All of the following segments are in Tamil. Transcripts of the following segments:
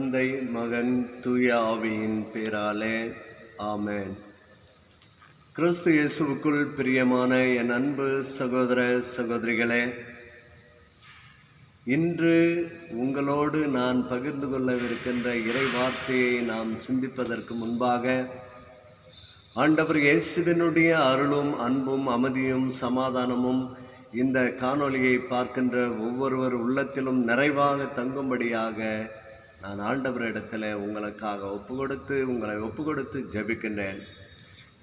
தந்தை மகன் தூய ஆவியின் பேராலே. ஆமேன். கிறிஸ்து இயேசுவுக்குள் பிரியமான என் அன்பு சகோதர சகோதரிகளே இன்று உங்களோடு நான் பகிர்ந்து கொள்ளவிருக்கின்ற இறை வார்த்தையை நாம் சிந்திப்பதற்கு முன்பாக ஆண்டவர் இயேசுவினுடைய அருளும் அன்பும் அமைதியும் சமாதானமும் இந்த காணொளியை பார்க்கின்ற ஒவ்வொருவர் உள்ளத்திலும் நிறைவாக தங்கும்படியாக நான் ஆண்டவரிடத்தில் உங்களுக்காக ஒப்பு கொடுத்து உங்களை ஒப்பு கொடுத்து ஜபிக்கின்றேன்.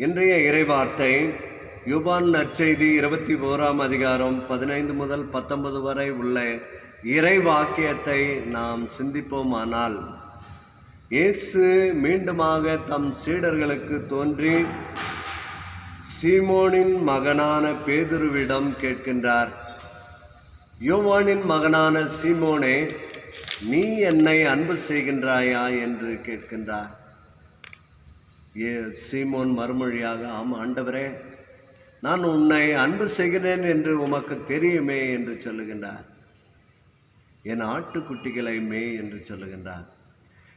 இன்றைய இறைவார்த்தை யுபான் நற்செய்தி இருபத்தி ஓராம் அதிகாரம் பதினைந்து முதல் பத்தொன்பது வரை உள்ள இறை வாக்கியத்தை நாம் சிந்திப்போமானால் இயேசு மீண்டுமாக தம் சீடர்களுக்கு தோன்றி சீமோனின் மகனான பேதுருவிடம் கேட்கின்றார். யோவானின் மகனான சீமோனே நீ என்னை அன்பு செய்கின்றாயா என்று கேட்கின்றார். ஏ சீமோன் மறுமொழியாக ஆம் ஆண்டவரே நான் உன்னை அன்பு செய்கிறேன் என்று உமக்கு தெரியுமே என்று சொல்லுகின்றார். என் ஆட்டுக்குட்டிகளை மே என்று சொல்லுகின்றார்.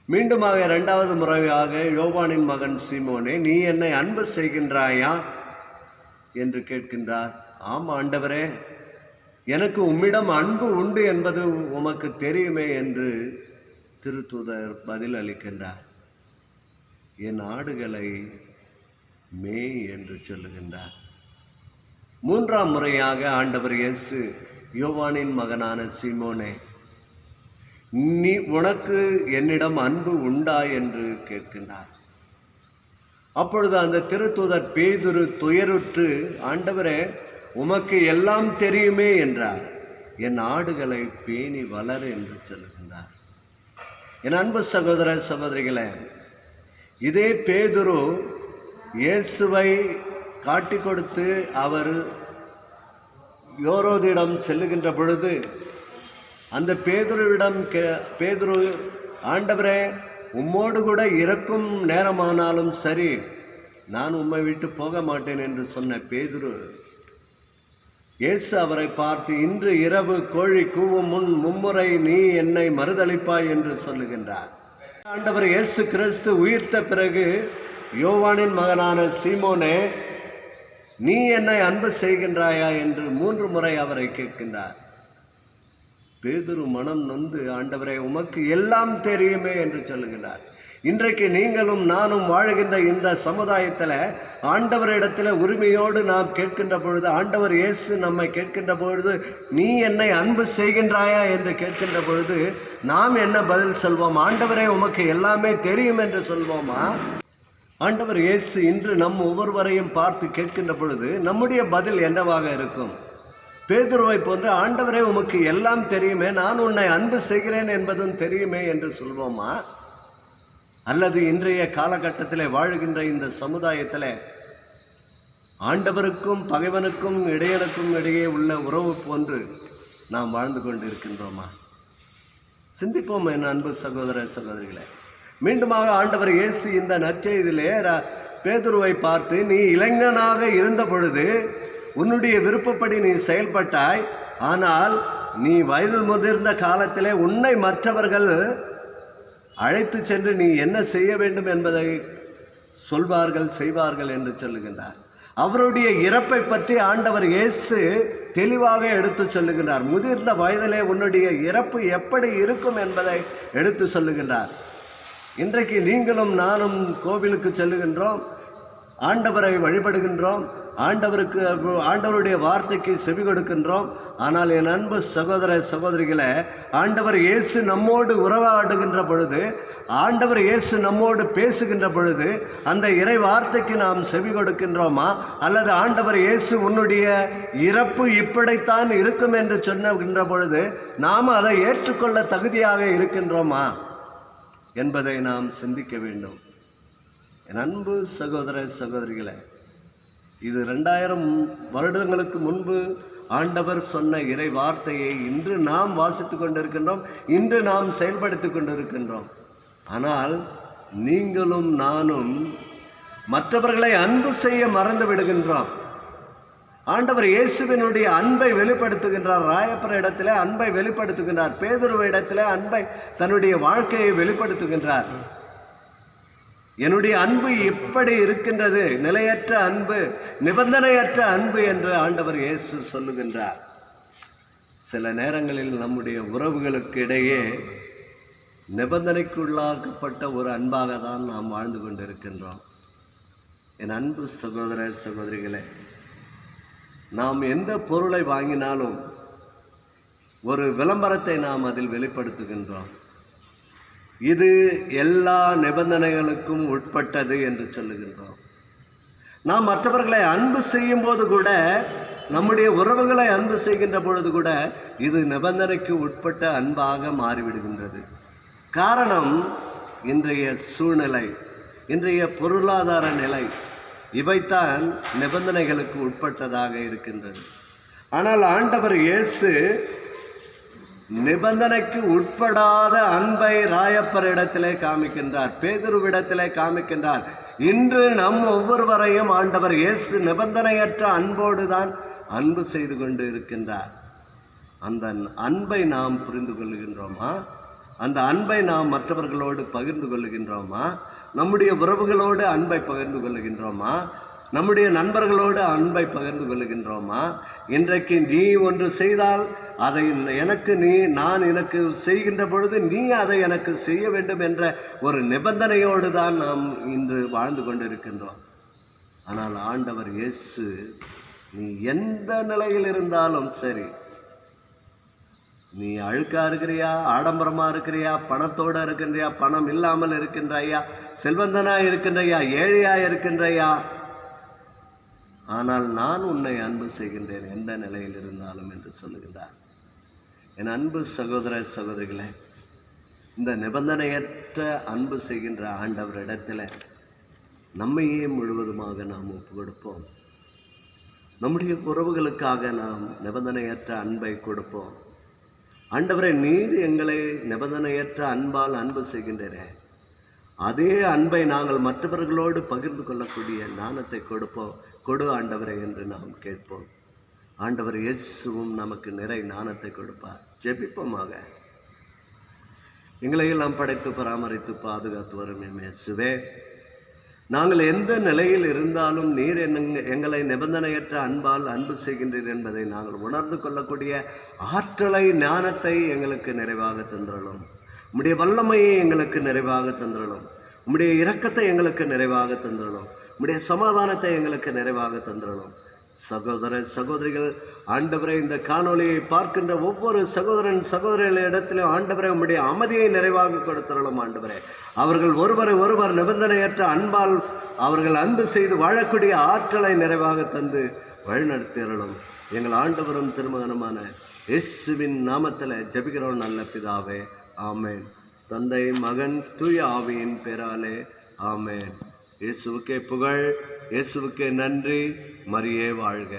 மீண்டுமாக இரண்டாவது முறையாக யோவானின் மகன் சீமோனே நீ என்னை அன்பு செய்கின்றாயா? என்று கேட்கின்றார். ஆம் ஆண்டவரே எனக்கு உம்மிடம் அன்பு உண்டு என்பது உமக்கு தெரியுமே என்று திருத்தூதர் பதில் அளிக்கின்றார் என் ஆடுகளை மே என்று சொல்லுகின்றார். மூன்றாம் முறையாக ஆண்டவர் இயேசு யோவானின் மகனான சிமோனே நீ உனக்கு என்னிடம் அன்பு உண்டா என்று கேட்கின்றார். அப்பொழுது அந்த திருத்தூதர் பேதுரு துயருற்று ஆண்டவரே உமக்கு எல்லாம் தெரியுமே என்றார். என் ஆடுகளை பேணி வளர் என்று சொல்லுகின்றார். என் அன்பு சகோதர சகோதரிகளே இதே பேதுரு இயேசுவை காட்டி கொடுத்து அவர் யோரோதிடம் செல்லுகின்ற பொழுது அந்த பேதுருவிடம் கே பேதுரு ஆண்டவரே உம்மோடு கூட இறக்கும் நேரமானாலும் சரி நான் உம்மை விட்டு போக மாட்டேன் என்று சொன்ன பேதுரு இயேசு அவரை பார்த்து இன்று இரவு கோழி கூவும் முன் மும்முறை நீ என்னை மறுதளிப்பாய் என்று சொல்லுகின்றார். ஆண்டவர் இயேசு கிறிஸ்து உயிர்த்த பிறகு யோவானின் மகனான சீமோனே நீ என்னை அன்பு செய்கின்றாயா? என்று மூன்று முறை அவரை கேட்கின்றார். பேதுரு மனம் நொந்து ஆண்டவரை உமக்கு எல்லாம் தெரியுமே என்று சொல்லுகிறார் இன்றைக்கு நீங்களும் நானும் வாழுகின்ற இந்த சமுதாயத்தில் ஆண்டவரிடத்தில் உரிமையோடு நாம் கேட்கின்ற பொழுது ஆண்டவர் இயேசு நம்மை கேட்கின்ற பொழுது நீ என்னை அன்பு செய்கின்றாயா என்று கேட்கின்ற பொழுது நாம் என்ன பதில் சொல்வோம்? ஆண்டவரே உமக்கு எல்லாமே தெரியும் என்று சொல்வோமா? ஆண்டவர் இயேசு இன்று நம் ஒவ்வொருவரையும் பார்த்து கேட்கின்ற பொழுது நம்முடைய பதில் என்னவாக இருக்கும்? பேதுருவை போன்று ஆண்டவரே உமக்கு எல்லாம் தெரியுமே நான் உன்னை அன்பு செய்கிறேன் என்பதும் தெரியுமே என்று சொல்வோமா? அல்லது இன்றைய காலகட்டத்தில் வாழுகின்ற இந்த சமுதாயத்தில் ஆண்டவருக்கும் பகைவனுக்கும் இடையனுக்கும் இடையே உள்ள உறவு போன்று நாம் வாழ்ந்து கொண்டு இருக்கின்றோமா சிந்திப்போம் என் அன்பு சகோதர சகோதரிகளே. மீண்டுமாக ஆண்டவர் இயேசு இந்த நற்செய்தியிலே பேதுருவை பார்த்து நீ இளைஞனாக இருந்த பொழுது உன்னுடைய விருப்பப்படி நீ செயல்பட்டாய். ஆனால் நீ வயது முதிர்ந்த காலத்திலே உன்னை மற்றவர்கள் அழைத்து சென்று நீ என்ன செய்ய வேண்டும் என்பதை சொல்வார்கள் செய்வார்கள் என்று சொல்லுகின்றார். அவருடைய இறப்பை பற்றி ஆண்டவர் இயேசு தெளிவாக எடுத்து சொல்லுகின்றார். முதிர்ந்த வயதிலே உன்னுடைய இறப்பு எப்படி இருக்கும் என்பதை எடுத்து சொல்லுகின்றார். இன்றைக்கு நீங்களும் நானும் கோவிலுக்கு செல்லுகின்றோம் ஆண்டவரை வழிபடுகின்றோம் ஆண்டவருக்கு ஆண்டவருடைய வார்த்தைக்கு செவி கொடுக்கின்றோம். ஆனால் என் அன்பு சகோதர சகோதரிகளை ஆண்டவர் இயேசு நம்மோடு உறவாடுகின்ற பொழுது ஆண்டவர் இயேசு நம்மோடு பேசுகின்ற பொழுது அந்த இறை வார்த்தைக்கு நாம் செவி கொடுக்கின்றோமா? அல்லது ஆண்டவர் இயேசு உன்னுடைய இறப்பு இப்படித்தான் இருக்கும் என்று சொன்னுகின்ற பொழுது நாம் அதை ஏற்றுக்கொள்ள தகுதியாக இருக்கின்றோமா? என்பதை நாம் சிந்திக்க வேண்டும். என் அன்பு சகோதர சகோதரிகளை இது ரெண்டாயிரம் வருடங்களுக்கு முன்பு ஆண்டவர் சொன்ன இறை வார்த்தையை இன்று நாம் வாசித்து கொண்டிருக்கின்றோம் இன்று நாம் செயல்படுத்தி கொண்டிருக்கின்றோம். ஆனால் நீங்களும் நானும் மற்றவர்களை அன்பு செய்ய மறந்து விடுகின்றோம். ஆண்டவர் இயேசுவினுடைய அன்பை வெளிப்படுத்துகின்றார். ராயப்பர் இடத்துல அன்பை வெளிப்படுத்துகின்றார். பேதுருவ இடத்துல அன்பை தன்னுடைய வாழ்க்கையை வெளிப்படுத்துகின்றார். என்னுடைய அன்பு எப்படி இருக்கின்றது நிலையற்ற அன்பு நிபந்தனையற்ற அன்பு என்று ஆண்டவர் இயேசு சொல்லுகின்றார். சில நேரங்களில் நம்முடைய உறவுகளுக்கு இடையே நிபந்தனைக்குள்ளாக்கப்பட்ட ஒரு அன்பாக தான் நாம் வாழ்ந்து கொண்டிருக்கின்றோம். என் அன்பு சகோதர சகோதரிகளே நாம் எந்த பொருளை வாங்கினாலும் ஒரு விளம்பரத்தை நாம் அதில் வெளிப்படுத்துகின்றோம். இது எல்லா நிபந்தனைகளுக்கும் உட்பட்டது என்று சொல்லுகின்றோம். நாம் மற்றவர்களை அன்பு செய்யும் போது கூட நம்முடைய உறவுகளை அன்பு செய்கின்ற பொழுது கூட இது நிபந்தனைக்கு உட்பட்ட அன்பாக மாறிவிடுகின்றது. காரணம் இன்றைய சூழ்நிலை இன்றைய பொருளாதார நிலை இவைத்தான் நிபந்தனைகளுக்கு உட்பட்டதாக இருக்கின்றது. ஆனால் ஆண்டவர் இயேசு நிபந்தனைக்கு உட்படாத அன்பை ராயப்பர் இடத்திலே காமிக்கின்றார் பேதுருவிடத்திலே காமிக்கின்றார். இன்று நம் ஒவ்வொருவரையும் ஆண்டவர் இயேசு நிபந்தனையற்ற அன்போடு தான் அன்பு செய்து கொண்டு இருக்கின்றார். அந்த அன்பை நாம் புரிந்து கொள்ளுகின்றோமா? அந்த அன்பை நாம் மற்றவர்களோடு பகிர்ந்து கொள்ளுகின்றோமா? நம்முடைய உறவுகளோடு அன்பை பகிர்ந்து கொள்ளுகின்றோமா? நம்முடைய நண்பர்களோடு அன்பை பகிர்ந்து கொள்ளுகின்றோமா இன்றைக்கு நீ ஒன்று செய்தால் அதை எனக்கு நீ நான் எனக்கு செய்கின்ற பொழுது நீ அதை எனக்கு செய்ய வேண்டும் என்ற ஒரு நிபந்தனையோடு தான் நாம் இன்று வாழ்ந்து கொண்டிருக்கின்றோம். ஆனால் ஆண்டவர் இயேசு நீ எந்த நிலையில் இருந்தாலும் சரி நீ அழுக்கா இருக்கிறியா ஆடம்பரமாக இருக்கிறியா பணத்தோடு இருக்கின்றியா பணம் இல்லாமல் இருக்கின்றாயா செல்வந்தனாக இருக்கின்றையா ஏழையாக இருக்கின்றையா ஆனால் நான் உன்னை அன்பு செய்கின்றேன். எந்த நிலையில் இருந்தாலும் என்று சொல்லுகின்றார். என் அன்பு சகோதர சகோதரிகளே இந்த நிபந்தனையற்ற அன்பு செய்கின்ற ஆண்டவரிடத்தில் நம்மையே முழுவதுமாக நாம் ஒப்பு கொடுப்போம் நம்முடைய உறவுகளுக்காக நாம் நிபந்தனையற்ற அன்பை கொடுப்போம். ஆண்டவரை நீர் எங்களை நிபந்தனையற்ற அன்பால் அன்பு செய்கின்றன அதே அன்பை நாங்கள் மற்றவர்களோடு பகிர்ந்து கொள்ளக்கூடிய ஞானத்தை கொடுப்போம். கொடு ஆண்டவரை என்று நாம் கேட்போம். ஆண்டவர் இயேசுவும் நமக்கு நிறை ஞானத்தை கொடுப்பார். ஜெபிப்போமாக. எங்களை எல்லாம் படைத்து பராமரித்து பாதுகாத்து வரும் எம் இயேசுவே. நாங்கள் எந்த நிலையில் இருந்தாலும் நீர் என்னங்க எங்களை நிபந்தனையற்ற அன்பால் அன்பு செய்கின்றீர் என்பதை நாங்கள் உணர்ந்து கொள்ளக்கூடிய ஆற்றலை ஞானத்தை எங்களுக்கு நிறைவாக தந்துள்ளோம். உம்முடைய வல்லமையை எங்களுக்கு நிறைவாக தந்துடணும் உம்முடைய இரக்கத்தை எங்களுக்கு நிறைவாக தந்துடணும் உம்முடைய சமாதானத்தை எங்களுக்கு நிறைவாக தந்துடணும் சகோதர சகோதரிகள் ஆண்டவரை இந்த காணொளியை பார்க்கின்ற ஒவ்வொரு சகோதரன் சகோதரிகள் இடத்திலும் ஆண்டவரை உம்முடைய அமைதியை நிறைவாக கொடுத்துடலும் ஆண்டவரே. அவர்கள் ஒருவரை ஒருவர் நிபந்தனையற்ற அன்பால் அவர்கள் அன்பு செய்து வாழக்கூடிய ஆற்றலை நிறைவாக தந்து வழிநடத்திடலும் எங்கள் ஆண்டவரும் திருமகனமான இயேசுவின் நாமத்தில் ஜெபிக்கிறோம் நல்ல பிதாவே. ஆமேன். தந்தை மகன் தூய ஆவியின் பெறாலே ஆமேன். இயேசுவுக்கே புகழ் இயேசுவுக்கே நன்றி மரியே வாழ்க.